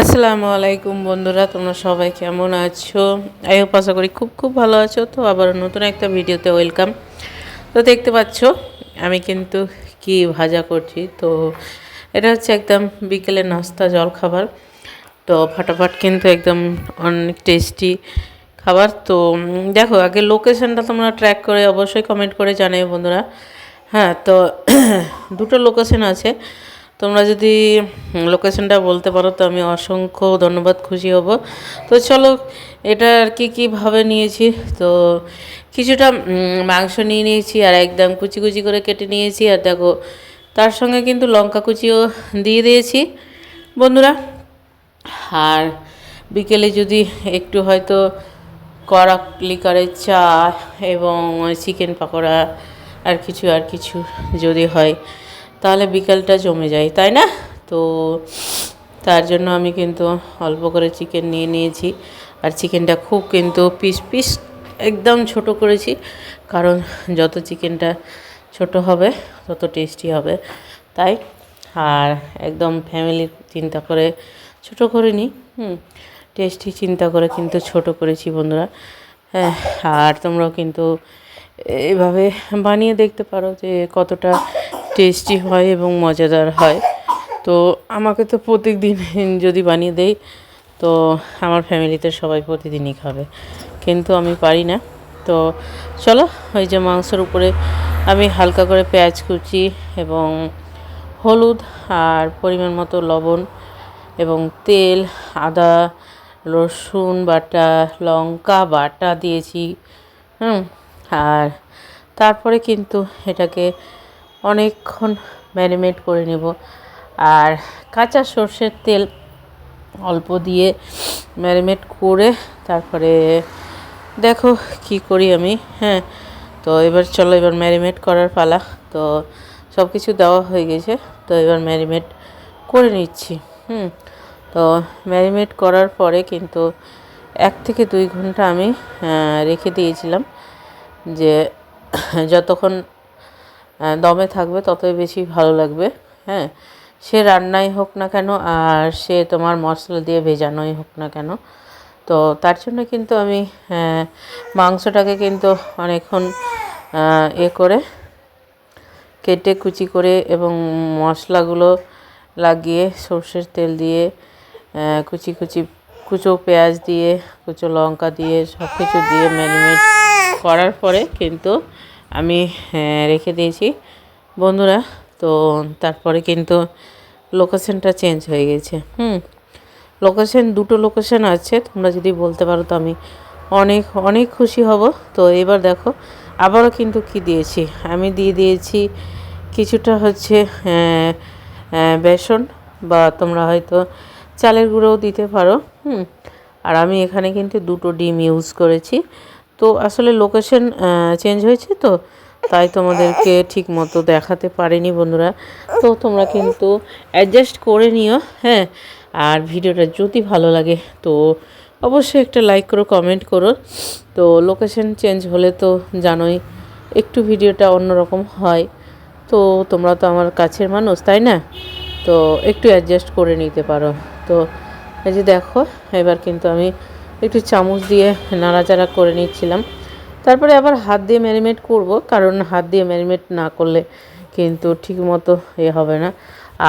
আসসালামু আলাইকুম বন্ধুরা, তোমরা সবাই কেমন আছো? আই হোপ আশা করি খুব খুব ভালো আছো, তো আবার নতুন একটা ভিডিওতে ওয়েলকাম। তো দেখতে পাচ্ছ, আমি কিন্তু কি ভাজা করছি? তো এটা হচ্ছে একদম বিকেলে নাস্তা জল খাবার তো ফাটাফাট কিন্তু একদম অনেক টেস্টি খাবার। তো দেখো, আগে লোকেশনটা তোমরা ট্র্যাক করে অবশ্যই কমেন্ট করে জানাই বন্ধুরা। হ্যাঁ তো দুটো লোকেশন আছে। তোমরা যদি লোকেশনটা বলতে পারো, তো আমি অসংখ্য ধন্যবাদ খুশি হব। তো চলো, এটা আর কি কীভাবে নিয়েছি? তো কিছুটা মাংস নিয়ে নিয়েছি, আর একদম কুচি কুচি করে কেটে নিয়েছি, আর দেখো, তার সঙ্গে কিন্তু লঙ্কা কুচিও দিয়ে দিয়েছি। বন্ধুরা, আর বিকেলে যদি একটু হয়তো কড়া লিকারের চা এবং চিকেন পকোড়া, আর কিছু আর কিছু যদি হয় তাহলে বিকেলটা জমে যায়, তাই না? তো তার জন্য আমি কিন্তু অল্প করে চিকেন নিয়ে নিয়েছি। আর চিকেনটা খুব কিন্তু পিস পিস একদম ছোট করেছি, কারণ যত চিকেনটা ছোট হবে, তত টেস্টি হবে। তাই, আর একদম ফ্যামিলি চিন্তা করে ছোট করে নিই হুম টেস্টি চিন্তা করে কিন্তু ছোট করেছি বন্ধুরা। হ্যাঁ আর তোমরাও কিন্তু এভাবে বানিয়ে দেখতে পারো যে কতটা টেস্টি হয় এবং মজাদার হয়। তো আমাকে তো প্রত্যেক দিন যদি বানিয়ে দেয় তো আমার ফ্যামিলিতে সবাই প্রতিদিনই খাবে। কিন্তু আমি পারি না। তো চলো, ওই যে মাংসের উপরে আমি হালকা করে পেঁয়াজ কুচি এবং হলুদ আর পরিমাণ মতো লবণ এবং তেল, আদা, রসুন বাটা, লঙ্কা বাটা দিয়েছি, হুম, আর তারপরে কিন্তু এটাকে অনেকক্ষণ ম্যারিনেট করে নেব। আর কাঁচা সর্ষের তেল অল্প দিয়ে ম্যারিনেট করে তারপরে দেখো কি করি আমি হ্যাঁ। তো এবার চলো, এবার ম্যারিনেট করার পালা। তো সব কিছু দেওয়া হয়ে গেছে, তো এবার ম্যারিনেট করে নিচ্ছি, হুম। তো ম্যারিনেট করার পরে কিন্তু এক থেকে দুই ঘণ্টা আমি রেখে দিয়েছিলাম যে যতক্ষণ দমে থাকবে, ততই বেশি ভালো লাগবে হ্যাঁ। সে রান্নাই হোক না কেন, আর সে তোমার মশলা দিয়ে ভেজানোই হোক না কেন। তো তার জন্য কিন্তু আমি মাংসটাকে কিন্তু অনেকক্ষণ এ করে কেটে কুচি করে এবং মশলাগুলো লাগিয়ে সর্ষের তেল দিয়ে কুচি কুচি, কুচো পেঁয়াজ দিয়ে, কুচো লঙ্কা দিয়ে সব কিছু দিয়ে ম্যারিনেট করার পরে কিন্তু আমি রেখে দিয়েছি। বন্ধুরা, তো তারপরে কিন্তু লোকেশনটা চেঞ্জ হয়ে গেছে। হুম লোকেশন দুটো লোকেশন আছে। তোমরা যদি বলতে পারো তো আমি অনেক অনেক খুশি হব। তো এবার দেখো, আবারও কিন্তু কি দিয়েছি? আমি দিয়ে দিয়েছি কিছুটা হচ্ছে বেসন বা তোমরা হয়তো চালের গুঁড়োও দিতে পারো। হুম, আর আমি এখানে কিন্তু দুটো ডিম ইউজ করেছি। তো আসলে লোকেশন চেঞ্জ হয়েছে তো, তাই তোমাদেরকে ঠিক মতো দেখাতে পারিনি বন্ধুরা। তো তোমরা কিন্তু অ্যাডজাস্ট করে নিও হ্যাঁ। আর ভিডিওটা যদি ভালো লাগে, তো অবশ্যই একটা লাইক করো কমেন্ট করো। তো লোকেশন চেঞ্জ হলে তো জানোই, একটু ভিডিওটা অন্যরকম হয়। তো তোমরা তো আমার কাছের মানুষ, তাই না? তো একটু অ্যাডজাস্ট করে নিতে পারো। তো এই যে দেখো, এবার কিন্তু আমি একটু চামচ দিয়ে নাড়াচাড়া করে নিচ্ছিলাম। তারপরে আবার হাত দিয়ে ম্যারিনেট করব, কারণ হাত দিয়ে ম্যারিনেট না করলে কিন্তু ঠিক মতো এ হবে না।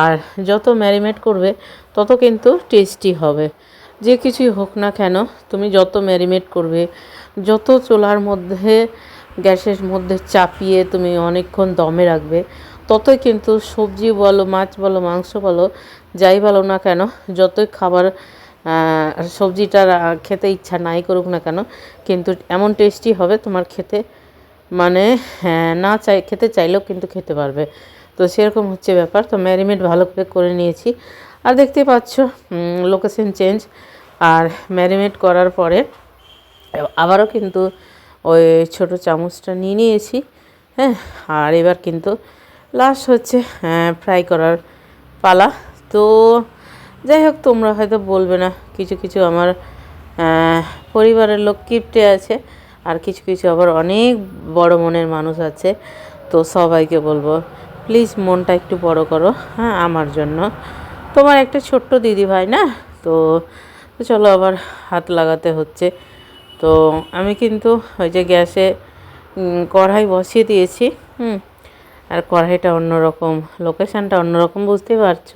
আর যত ম্যারিনেট করবে, তত কিন্তু টেস্টি হবে। যে কিছুই হোক না কেন, তুমি যত ম্যারিনেট করবে, যত চুলার মধ্যে, গ্যাসের মধ্যে চাপিয়ে তুমি অনেকক্ষণ দমে রাখবে, ততই কিন্তু সবজি বলো, মাছ বলো, মাংস বলো, যাই বলো না কেন, যতই খাবার সবজিটা খেতে ইচ্ছা নাই করুক না কেন কিন্তু এমন টেস্টি হবে তোমার খেতে। মানে হ্যাঁ, না চাই খেতে চাইলেও কিন্তু খেতে পারবে। তো সেরকম হচ্ছে ব্যাপার। তো ম্যারিনেট ভালো করে করে নিয়েছি। আর দেখতে পাচ্ছ লোকেশন চেঞ্জ আর ম্যারিনেট করার পরে আবারও কিন্তু ওই ছোট চামচটা নিয়ে নিয়েছি। হ্যাঁ আর এবার কিন্তু লাস্ট হচ্ছে ফ্রাই করার পালা। তো যাই হোক, তোমরা হয়তো বলবে না, কিছু কিছু আমার পরিবারের লোক কিপটে আছে, আর কিছু কিছু আবার অনেক বড় মনের মানুষ আছে, তো সবাইকে বলব প্লিজ মনটা একটু বড় করো হ্যাঁ আমার জন্য। তোমার একটা ছোট্ট দিদি ভাই, না? তো চলো আবার হাত লাগাতে হচ্ছে। তো আমি কিন্তু ওই যে গ্যাসে কড়াই বসিয়ে দিয়েছি, হুম, আর কড়াইটা অন্যরকম লোকেশানটা অন্যরকম বুঝতেই পারছ?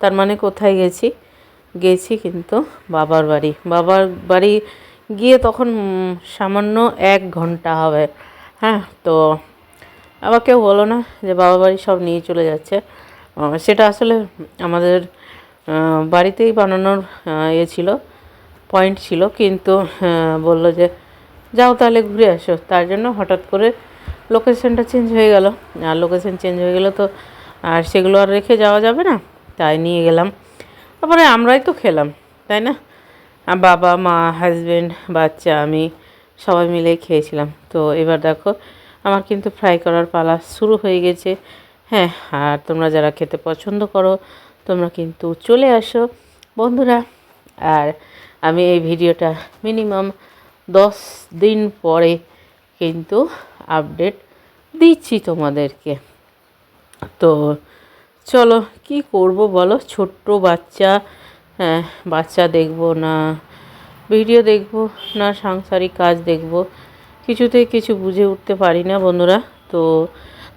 তার মানে কোথায় গেছি? গেছি কিন্তু বাবার বাড়ি। বাবার বাড়ি গিয়ে তখন সামান্য এক ঘণ্টা হবে। হ্যাঁ তো আবার কেউ বলো না যে বাবা বাড়ি সব নিয়ে চলে যাচ্ছে। সেটা আসলে আমাদের বাড়িতেই বানানোর ইয়ে ছিল পয়েন্ট ছিল। কিন্তু বলল যে যাও তাহলে ঘুরে আসো। তার জন্য হঠাৎ করে লোকেশনটা চেঞ্জ হয়ে গেল। আর লোকেশন চেঞ্জ হয়ে গেলো তো আর সেগুলো আর রেখে যাওয়া যাবে না। তাই নিয়ে গেলাম। তারপরে আমরাই তো খেলাম, তাই না? বাবা, মা হাজব্যান্ড বাচ্চা, আমি সবাই মিলেই খেয়েছিলাম। তো এবার দেখো, আমার কিন্তু ফ্রাই করার পালা শুরু হয়ে গেছে। হ্যাঁ আর তোমরা যারা খেতে পছন্দ করো, তোমরা কিন্তু চলে আসো। বন্ধুরা, আর আমি এই ভিডিওটা মিনিমাম দশ দিন পরে কিন্তু আপডেট দিচ্ছি তোমাদেরকে। তো চলো, কি করব বলো? ছোট্ট বাচ্চা হ্যাঁ বাচ্চা দেখব না, ভিডিও দেখব না, সাংসারিক কাজ দেখব। কিছুতেই কিছু বুঝে উঠতে পারি না বন্ধুরা, তো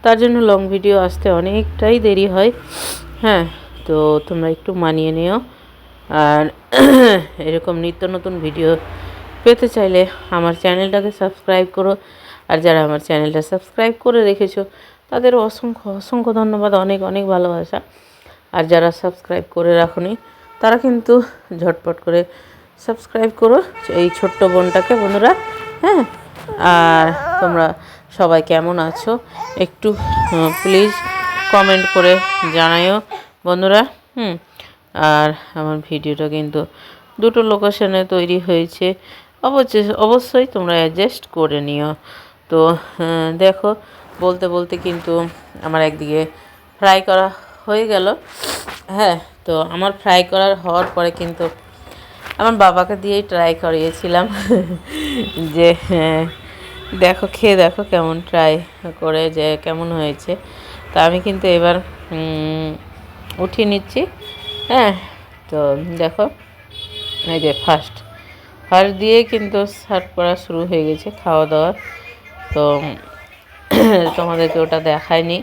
তার জন্য লং ভিডিও আসতে অনেকটাই দেরি হয়। হ্যাঁ তো তোমরা একটু মানিয়ে নিও। আর এরকম নিত্য নতুন ভিডিও পেতে চাইলে আমার চ্যানেলটাকে সাবস্ক্রাইব করো। আর যারা আমার চ্যানেলটা সাবস্ক্রাইব করে রেখেছো তাদের অসংখ্য অসংখ্য ধন্যবাদ, অনেক অনেক ভালোবাসা। আর যারা সাবস্ক্রাইব করে রাখোনি, তারা কিন্তু ঝটপট করে সাবস্ক্রাইব করো এই ছোট্ট বোনটাকে, বন্ধুরা হ্যাঁ? আর তোমরা সবাই কেমন আছো? একটু প্লিজ কমেন্ট করে জানাইও বন্ধুরা, হুম? আর আমার ভিডিওটা কিন্তু দুটো লোকেশনে তৈরি হয়েছে। অবশ্যই অবশ্যই তোমরা অ্যাডজাস্ট করে নিও। তো দেখো বলতে বলতে কিন্তু আমার একদিকে ফ্রাই করা হয়ে গেল। হ্যাঁ তো আমার ফ্রাই করার হওয়ার পরে কিন্তু আমার বাবাকে দিয়েই ট্রাই করিয়েছিলাম যে হ্যাঁ, দেখো খেয়ে দেখো কেমন ট্রাই করে যে কেমন হয়েছে। তা আমি কিন্তু এবার উঠিয়ে নিচ্ছি। হ্যাঁ তো দেখো এই যে ফার্স্ট ফার্স্ট দিয়ে কিন্তু সার্ভ করা শুরু হয়ে গেছে খাওয়া দাওয়া। তো তোমাদেরকে ওটা দেখায়নি।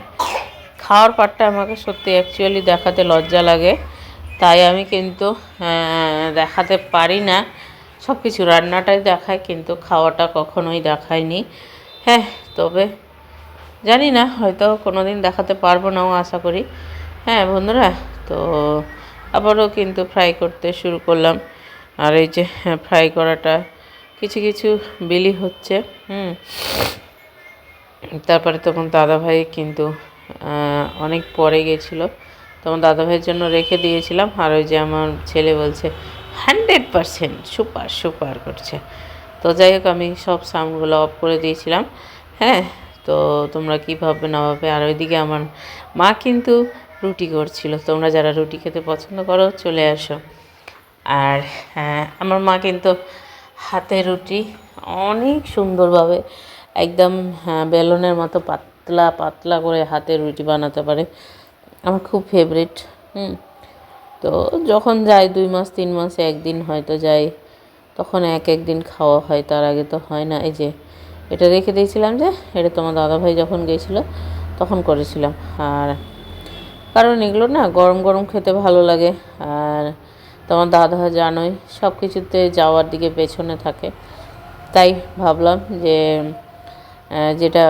খাওয়ার পার্টটা আমাকে সত্যি অ্যাকচুয়ালি দেখাতে লজ্জা লাগে। তাই আমি কিন্তু দেখাতে পারি না। সব কিছু রান্নাটাই দেখায়, কিন্তু খাওয়াটা কখনোই দেখায়নি। হ্যাঁ তবে জানি না, হয়তো কোনো দিন দেখাতে পারব নাও আশা করি। হ্যাঁ বন্ধুরা, তো আবারও কিন্তু ফ্রাই করতে শুরু করলাম। আর এই যে ফ্রাই করাটা কিছু কিছু বিলি হচ্ছে, হুম। তারপরে তখন দাদাভাই কিন্তু অনেক পরে গেছিল। তখন দাদাভাইয়ের জন্য রেখে দিয়েছিলাম। আর ওই যে আমার ছেলে বলছে হান্ড্রেড পারসেন্ট সুপার সুপার করছে। তো যাই হোক আমি সব সাউন্ডগুলো অফ করে দিয়েছিলাম। হ্যাঁ তো তোমরা কী ভাববে না ভাববে? আর ওইদিকে আমার মা কিন্তু রুটি করছিল। তোমরা যারা রুটি খেতে পছন্দ করো চলে আসো। আর হ্যাঁ, আমার মা কিন্তু হাতে রুটি অনেক সুন্দরভাবে একদম হ্যাঁ, বেলনের মতো পাতলা পাতলা করে হাতে রুটি বানাতে পারে। আমার খুব ফেভারিট হুম। তো যখন যাই দুই মাস তিন মাসে একদিন হয়তো যাই তখন এক এক দিন খাওয়া হয় তার আগে তো হয় না। এই যে এটা রেখে দিয়েছিলাম যে এটা তোমার দাদাভাই যখন গেছিল তখন করেছিলাম। আর কারণ এগুলো না গরম গরম খেতে ভালো লাগে। আর তোমার দাদা জানোই সব কিছুতে যাওয়ার দিকে পেছনে থাকে। তাই ভাবলাম যে যেটা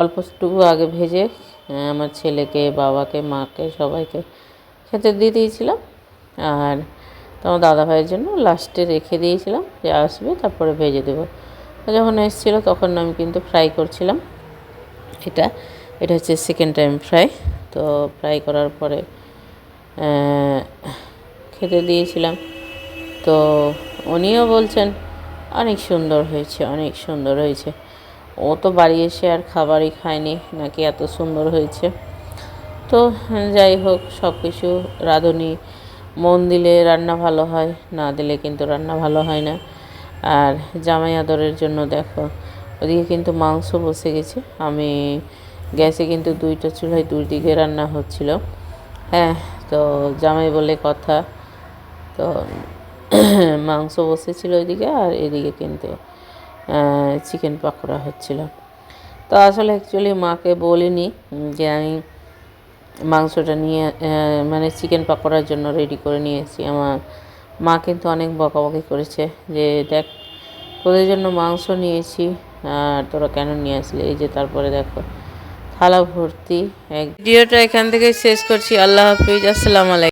অল্পটুকু আগে ভেজে আমার ছেলেকে, বাবাকে, মাকে, সবাইকে খেতে দিয়ে দিয়েছিলাম। আর তোমার দাদা ভাইয়ের জন্য লাস্টে রেখে দিয়েছিলাম যে আসবে, তারপরে ভেজে দেবো। যখন এসেছিল তখন আমি কিন্তু ফ্রাই করছিলাম। এটা এটা হচ্ছে সেকেন্ড টাইম ফ্রাই তো ফ্রাই করার পরে খেতে দিয়েছিলাম। তো উনিও বলছেন, অনেক সুন্দর হয়েছে, অনেক সুন্দর হয়েছে। ও তো বাড়ি এসে আর খাবারই খায়নি, নাকি এত সুন্দর হয়েছে। তো যাই হোক সব কিছু রাঁধুনি, মন দিলে রান্না ভালো হয়, না দিলে কিন্তু রান্না ভালো হয় না। আর জামাই আদরের জন্য দেখো, ওদিকে কিন্তু মাংস বসে গেছে। আমি গ্যাসে কিন্তু দুইটা চুলায় দুই দিকে রান্না হচ্ছিল। হ্যাঁ তো জামাই বলে কথা, তো মাংস বসেছিল ওইদিকে আর এদিকে কিন্তু চিকেন পকোড়া হচ্ছিল। তো আসলে অ্যাকচুয়ালি মাকে বলিনি যে আমি মাংসটা নিয়ে মানে চিকেন পকোড়ার জন্য রেডি করে নিয়েছি। আমার মা কিন্তু অনেক বকাবকি করেছে যে, দেখ, তোদের জন্য মাংস নিয়েছি, আর তোরা কেন নিয়ে আসলি? এই যে তারপরে দেখো, থালা ভর্তি ভিডিওটা এখান থেকে শেষ করছি। আল্লাহ হাফিজ, আসসালামু আলাইকুম।